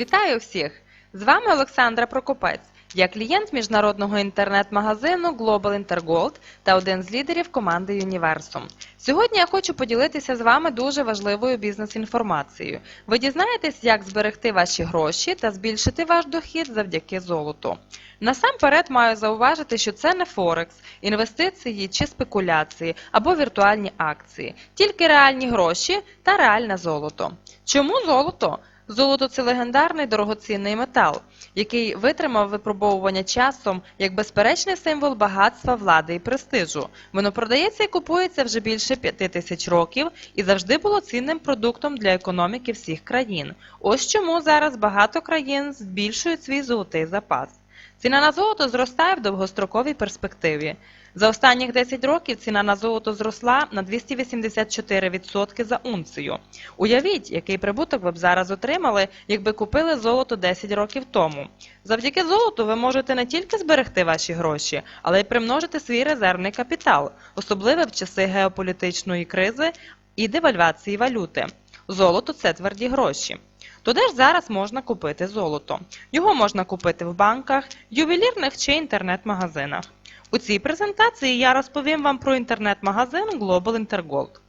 Вітаю всіх! З вами Олександра Прокопець. Я клієнт міжнародного інтернет-магазину Global Intergold та один з лідерів команди Universum. Сьогодні я хочу поділитися з вами дуже важливою бізнес-інформацією. Ви дізнаєтесь, як зберегти ваші гроші та збільшити ваш дохід завдяки золоту. Насамперед маю зауважити, що це не Форекс, інвестиції чи спекуляції або віртуальні акції, тільки реальні гроші та реальне золото. Чому золото? Золото це легендарний дорогоцінний метал, який витримав випробовування часом як безперечний символ багатства, влади і престижу. Воно продається і купується вже більше п'яти тисяч років і завжди було цінним продуктом для економіки всіх країн. Ось чому зараз багато країн збільшують свій золотий запас. Ціна на золото зростає в довгостроковій перспективі. За останніх 10 років ціна на золото зросла на 284% за унцію. Уявіть, який прибуток ви б зараз отримали, якби купили золото 10 років тому. Завдяки золоту ви можете не тільки зберегти ваші гроші, але й примножити свій резервний капітал, особливо в часи геополітичної кризи і девальвації валюти. Золото це тверді гроші. То де ж зараз можна купити золото? Його можна купити в банках, ювелірних чи інтернет-магазинах. У цій презентації я розповім вам про інтернет-магазин Global Intergold.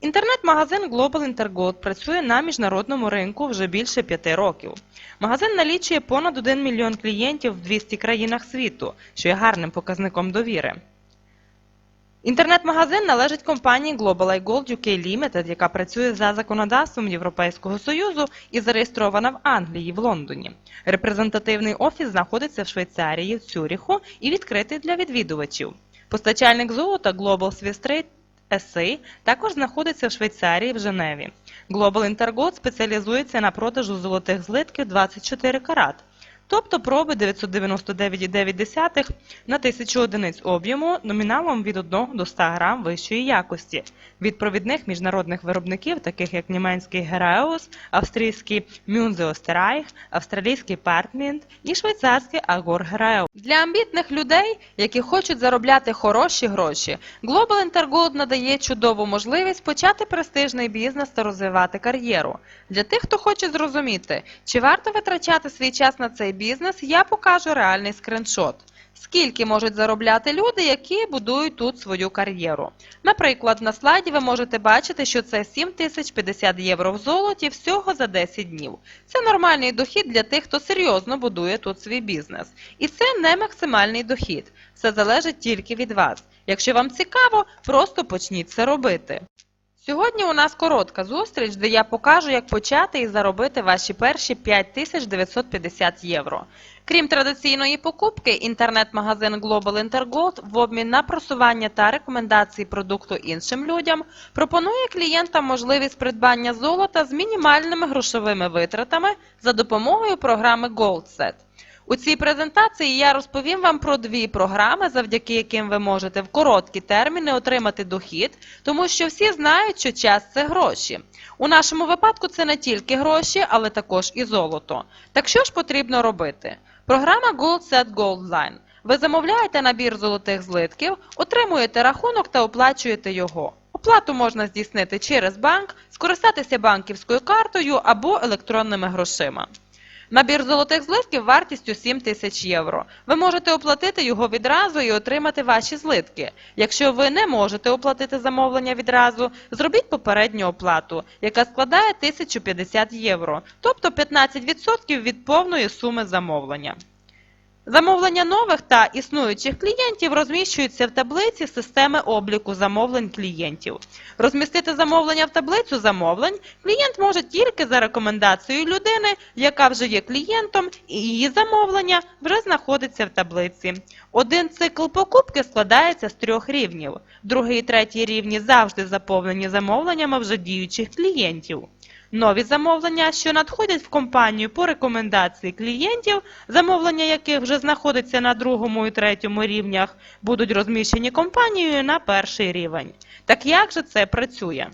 Інтернет-магазин Global Intergold працює на міжнародному ринку вже більше п'яти років. Магазин налічує понад 1 мільйон клієнтів в 200 країнах світу, що є гарним показником довіри. Інтернет-магазин належить компанії Global iGold UK Limited, яка працює за законодавством Європейського Союзу і зареєстрована в Англії в Лондоні. Репрезентативний офіс знаходиться в Швейцарії, в Цюріху і відкритий для відвідувачів. Постачальник золота Global Swiss Trade SA також знаходиться в Швейцарії в Женеві. Global Intergold спеціалізується на продажу золотих злитків 24 карат, тобто проби 999,9 на 1000 одиниць об'єму номіналом від 1 до 100 грам вищої якості від провідних міжнародних виробників, таких як німецький Гереус, австрійський Мюнзеостерайх, австралійський Партмінт і швейцарський Агор Гереус. Для амбітних людей, які хочуть заробляти хороші гроші, Global Intergold надає чудову можливість почати престижний бізнес та розвивати кар'єру. Для тих, хто хоче зрозуміти, чи варто витрачати свій час на цей бізнес, я покажу реальний скриншот. Скільки можуть заробляти люди, які будують тут свою кар'єру? Наприклад, на слайді ви можете бачити, що це 7050 євро в золоті всього за 10 днів. Це нормальний дохід для тих, хто серйозно будує тут свій бізнес. І це не максимальний дохід. Все залежить тільки від вас. Якщо вам цікаво, просто почніть це робити. Сьогодні у нас коротка зустріч, де я покажу, як почати і заробити ваші перші 5950 євро. Крім традиційної покупки, інтернет-магазин Global Intergold в обмін на просування та рекомендації продукту іншим людям пропонує клієнтам можливість придбання золота з мінімальними грошовими витратами за допомогою програми GoldSet. У цій презентації я розповім вам про дві програми, завдяки яким ви можете в короткі терміни отримати дохід, тому що всі знають, що час це гроші. У нашому випадку це не тільки гроші, але також і золото. Так що ж потрібно робити? Програма Gold Set Gold. Ви замовляєте набір золотих злитків, отримуєте рахунок та оплачуєте його. Оплату можна здійснити через банк, скористатися банківською картою або електронними грошима. Набір золотих злитків вартістю 7 тисяч євро. Ви можете оплатити його відразу і отримати ваші злитки. Якщо ви не можете оплатити замовлення відразу, зробіть попередню оплату, яка складає 1050 євро, тобто 15% від повної суми замовлення. Замовлення нових та існуючих клієнтів розміщуються в таблиці системи обліку замовлень клієнтів. Розмістити замовлення в таблицю замовлень клієнт може тільки за рекомендацією людини, яка вже є клієнтом, і її замовлення вже знаходиться в таблиці. Один цикл покупки складається з трьох рівнів. Другий і третій рівні завжди заповнені замовленнями вже діючих клієнтів. Нові замовлення, що надходять в компанію по рекомендації клієнтів, замовлення яких вже знаходяться на другому і третьому рівнях, будуть розміщені компанією на перший рівень. Так як же це працює?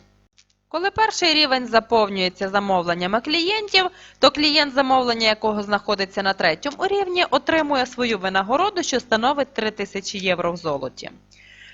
Коли перший рівень заповнюється замовленнями клієнтів, то клієнт, замовлення якого знаходиться на третьому рівні, отримує свою винагороду, що становить 3000 євро в золоті.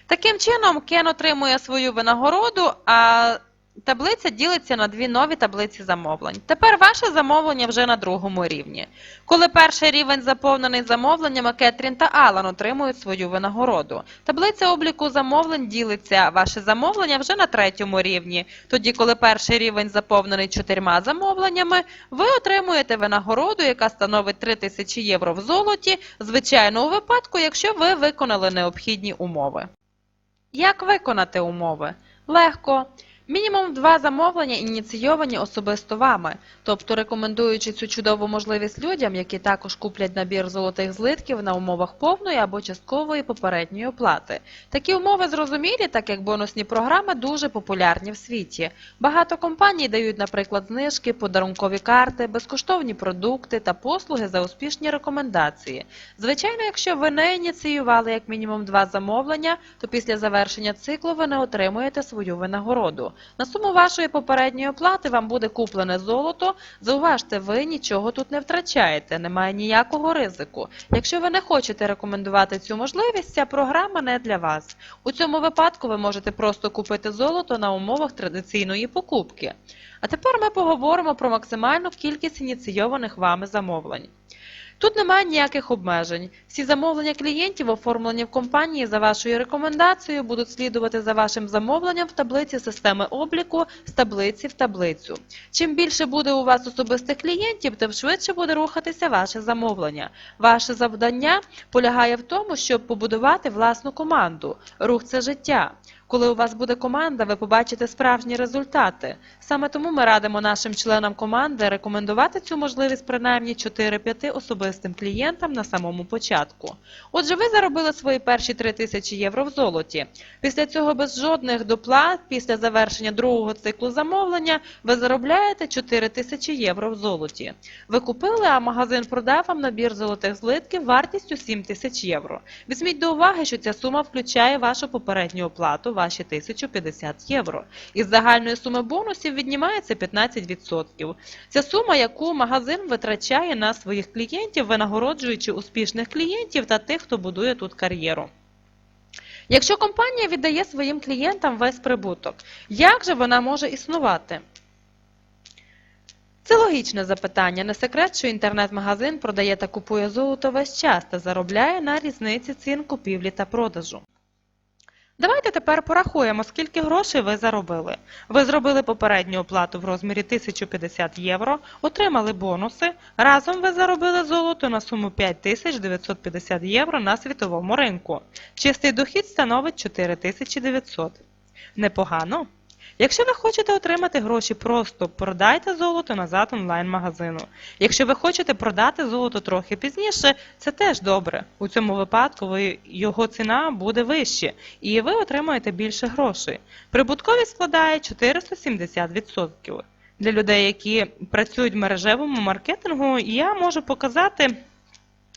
Таким чином, Кен отримує свою винагороду, а таблиця ділиться на дві нові таблиці замовлень. Тепер ваше замовлення вже на другому рівні. Коли перший рівень заповнений замовленнями, Кетрін та Алан отримують свою винагороду. Таблиця обліку замовлень ділиться ваше замовлення вже на третьому рівні. Тоді, коли перший рівень заповнений чотирма замовленнями, ви отримуєте винагороду, яка становить 3000 євро в золоті, звичайно, у випадку, якщо ви виконали необхідні умови. Як виконати умови? Легко. Мінімум два замовлення ініційовані особисто вами, тобто рекомендуючи цю чудову можливість людям, які також куплять набір золотих злитків на умовах повної або часткової попередньої оплати. Такі умови зрозумілі, так як бонусні програми дуже популярні в світі. Багато компаній дають, наприклад, знижки, подарункові карти, безкоштовні продукти та послуги за успішні рекомендації. Звичайно, якщо ви не ініціювали як мінімум два замовлення, то після завершення циклу ви не отримуєте свою винагороду. На суму вашої попередньої оплати вам буде куплене золото. Зауважте, ви нічого тут не втрачаєте, немає ніякого ризику. Якщо ви не хочете рекомендувати цю можливість, ця програма не для вас. У цьому випадку ви можете просто купити золото на умовах традиційної покупки. А тепер ми поговоримо про максимальну кількість ініційованих вами замовлень. Тут немає ніяких обмежень. Всі замовлення клієнтів, оформлені в компанії за вашою рекомендацією, будуть слідувати за вашим замовленням в таблиці системи обліку з таблиці в таблицю. Чим більше буде у вас особистих клієнтів, тим швидше буде рухатися ваше замовлення. Ваше завдання полягає в тому, щоб побудувати власну команду. Рух це життя. Коли у вас буде команда, ви побачите справжні результати. Саме тому ми радимо нашим членам команди рекомендувати цю можливість принаймні 4-5 особистим клієнтам на самому початку. Отже, ви заробили свої перші 3 тисячі євро в золоті. Після цього без жодних доплат, після завершення другого циклу замовлення, ви заробляєте 4 тисячі євро в золоті. Ви купили, а магазин продав вам набір золотих злитків вартістю 7 тисяч євро. Візьміть до уваги, що ця сума включає вашу попередню оплату, ваші 1050 євро. Із загальної суми бонусів віднімається 15%. Це сума, яку магазин витрачає на своїх клієнтів, винагороджуючи успішних клієнтів та тих, хто будує тут кар'єру. Якщо компанія віддає своїм клієнтам весь прибуток, як же вона може існувати? Це логічне запитання. Не секрет, що інтернет-магазин продає та купує золото весь час та заробляє на різниці цін купівлі та продажу. Давайте тепер порахуємо, скільки грошей ви заробили. Ви зробили попередню оплату в розмірі 1050 євро, отримали бонуси. Разом ви заробили золото на суму 5950 євро на світовому ринку. Чистий дохід становить 4900. Непогано? Якщо ви хочете отримати гроші просто, продайте золото назад онлайн-магазину. Якщо ви хочете продати золото трохи пізніше, це теж добре. У цьому випадку ви, його ціна буде вище, і ви отримаєте більше грошей. Прибутковість складає 470%. Для людей, які працюють в мережевому маркетингу, я можу показати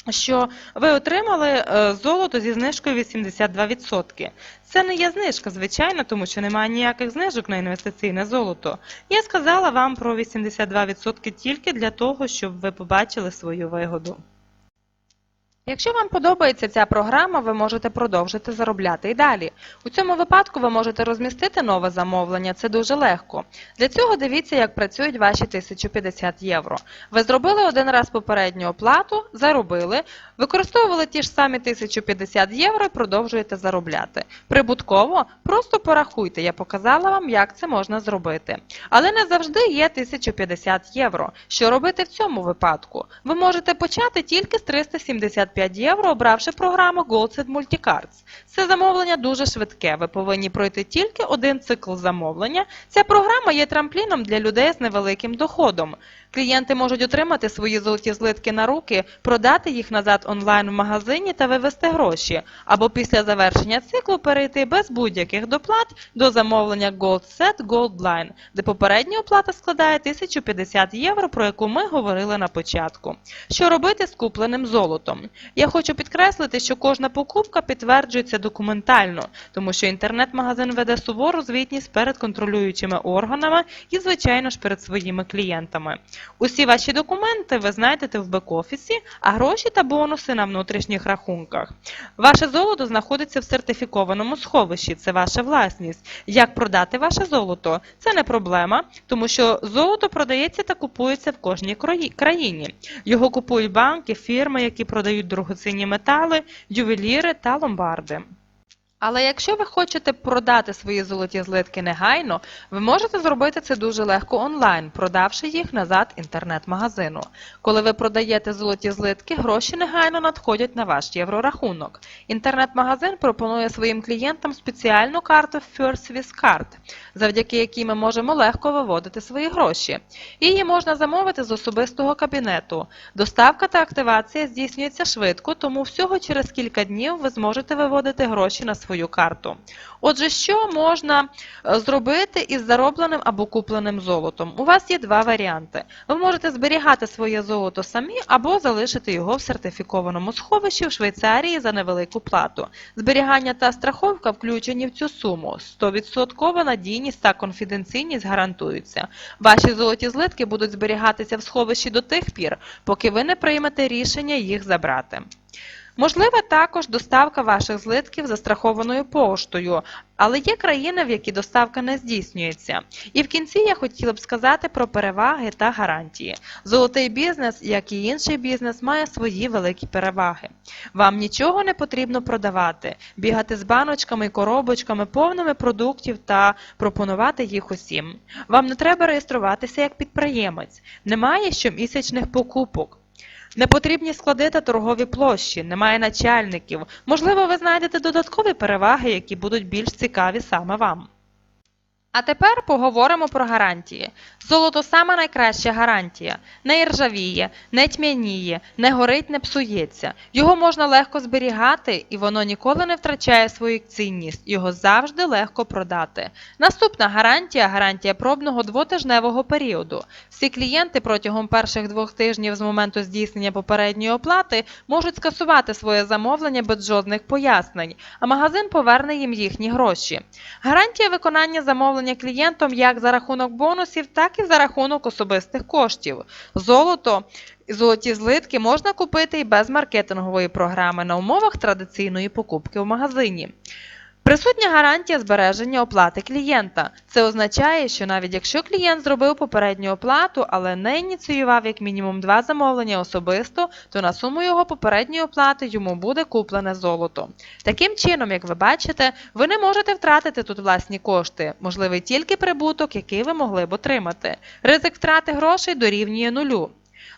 що ви отримали е, золото зі знижкою 82%. Це не є знижка, звичайно, тому що немає ніяких знижок на інвестиційне золото. Я сказала вам про 82% тільки для того, щоб ви побачили свою вигоду. Якщо вам подобається ця програма, ви можете продовжити заробляти і далі. У цьому випадку ви можете розмістити нове замовлення, це дуже легко. Для цього дивіться, як працюють ваші 1050 євро. Ви зробили один раз попередню оплату, заробили, використовували ті ж самі 1050 євро і продовжуєте заробляти. Прибутково просто порахуйте, я показала вам, як це можна зробити. Але не завжди є 1050 євро. Що робити в цьому випадку? Ви можете почати тільки з 375 євро, обравши програму GoldSet Multicards. Це замовлення дуже швидке. Ви повинні пройти тільки один цикл замовлення. Ця програма є трампліном для людей з невеликим доходом. Клієнти можуть отримати свої золоті злитки на руки, продати їх назад онлайн в магазині та вивести гроші, або після завершення циклу перейти без будь-яких доплат до замовлення Gold Set Gold Line, де попередня оплата складає 1050 євро, про яку ми говорили на початку. Що робити з купленим золотом? Я хочу підкреслити, що кожна покупка підтверджується документально, тому що інтернет-магазин веде сувору звітність перед контролюючими органами і, звичайно ж, перед своїми клієнтами. Усі ваші документи ви знайдете в бек-офісі, а гроші та бонуси на внутрішніх рахунках. Ваше золото знаходиться в сертифікованому сховищі, це ваша власність. Як продати ваше золото? Це не проблема, тому що золото продається та купується в кожній країні. Його купують банки, фірми, які продають дорогоцінні метали, ювеліри та ломбарди. Але якщо ви хочете продати свої золоті злитки негайно, ви можете зробити це дуже легко онлайн, продавши їх назад інтернет-магазину. Коли ви продаєте золоті злитки, гроші негайно надходять на ваш єврорахунок. Інтернет-магазин пропонує своїм клієнтам спеціальну карту First Swiss Card, завдяки якій ми можемо легко виводити свої гроші. Її можна замовити з особистого кабінету. Доставка та активація здійснюється швидко, тому всього через кілька днів ви зможете виводити гроші на свою карту. Отже, що можна е, зробити із заробленим або купленим золотом? У вас є два варіанти. Ви можете зберігати своє золото самі або залишити його в сертифікованому сховищі в Швейцарії за невелику плату. Зберігання та страховка включені в цю суму. 100% надійність та конфіденційність гарантуються. Ваші золоті злитки будуть зберігатися в сховищі до тих пір, поки ви не приймете рішення їх забрати. Можлива також доставка ваших злитків застрахованою поштою, але є країни, в які доставка не здійснюється. І в кінці я хотіла б сказати про переваги та гарантії. Золотий бізнес, як і інший бізнес, має свої великі переваги. Вам нічого не потрібно продавати, бігати з баночками і коробочками повними продуктів та пропонувати їх усім. Вам не треба реєструватися як підприємець, немає щомісячних покупок. Не потрібні склади та торгові площі, немає начальників. Можливо, ви знайдете додаткові переваги, які будуть більш цікаві саме вам. А тепер поговоримо про гарантії. Золото саме найкраща гарантія. Не іржавіє, не тьмяніє, не горить, не псується. Його можна легко зберігати, і воно ніколи не втрачає свою цінність. Його завжди легко продати. Наступна гарантія гарантія пробного двотижневого періоду. Всі клієнти протягом перших двох тижнів з моменту здійснення попередньої оплати можуть скасувати своє замовлення без жодних пояснень, а магазин поверне їм їхні гроші. Гарантія виконання замовлення клієнтом як за рахунок бонусів, так і за рахунок особистих коштів. Золото золоті злитки можна купити і без маркетингової програми на умовах традиційної покупки в магазині. Присутня гарантія збереження оплати клієнта. Це означає, що навіть якщо клієнт зробив попередню оплату, але не ініціював як мінімум два замовлення особисто, то на суму його попередньої оплати йому буде куплене золото. Таким чином, як ви бачите, ви не можете втратити тут власні кошти, можливий тільки прибуток, який ви могли б отримати. Ризик втрати грошей дорівнює нулю.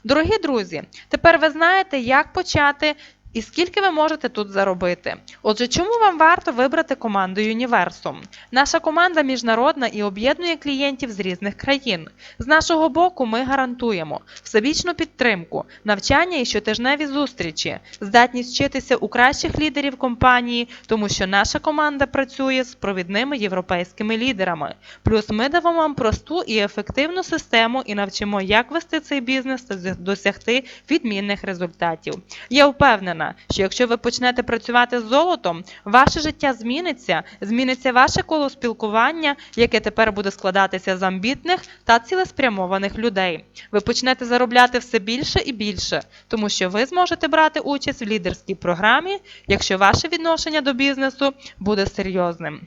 Дорогі друзі, тепер ви знаєте, як почати і скільки ви можете тут заробити. Отже, чому вам варто вибрати команду Юніверсум? Наша команда міжнародна і об'єднує клієнтів з різних країн. З нашого боку ми гарантуємо всебічну підтримку, навчання і щотижневі зустрічі, здатність вчитися у кращих лідерів компанії, тому що наша команда працює з провідними європейськими лідерами. Плюс ми дамо вам просту і ефективну систему і навчимо, як вести цей бізнес та досягти відмінних результатів. Я впевнена, що якщо ви почнете працювати з золотом, ваше життя зміниться, зміниться ваше коло спілкування, яке тепер буде складатися з амбітних та цілеспрямованих людей. Ви почнете заробляти все більше і більше, тому що ви зможете брати участь в лідерській програмі, якщо ваше відношення до бізнесу буде серйозним.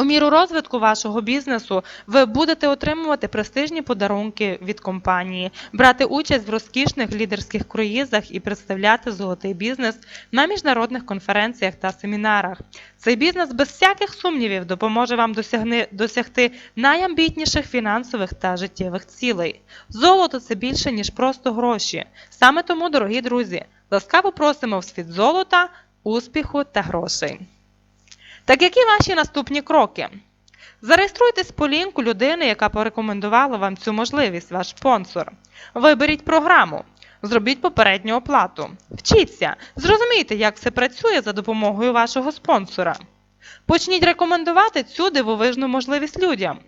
У міру розвитку вашого бізнесу ви будете отримувати престижні подарунки від компанії, брати участь в розкішних лідерських круїзах і представляти золотий бізнес на міжнародних конференціях та семінарах. Цей бізнес без всяких сумнівів допоможе вам досягти найамбітніших фінансових та життєвих цілей. Золото це більше ніж просто гроші. Саме тому, дорогі друзі, ласкаво просимо в світ золота, успіху та грошей. Так які ваші наступні кроки? Зареєструйтесь по лінку людини, яка порекомендувала вам цю можливість, ваш спонсор. Виберіть програму. Зробіть попередню оплату. Вчіться, зрозумійте, як все працює за допомогою вашого спонсора. Почніть рекомендувати цю дивовижну можливість людям.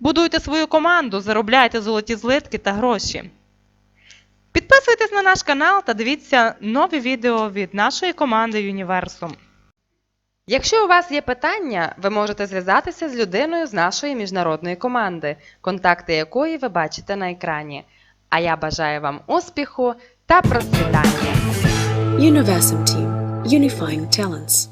Будуйте свою команду, заробляйте золоті злитки та гроші. Підписуйтесь на наш канал та дивіться нові відео від нашої команди Юніверсум. Якщо у вас є питання, ви можете зв'язатися з людиною з нашої міжнародної команди, контакти якої ви бачите на екрані. А я бажаю вам успіху та процвітання! Universum Team, unifying talents.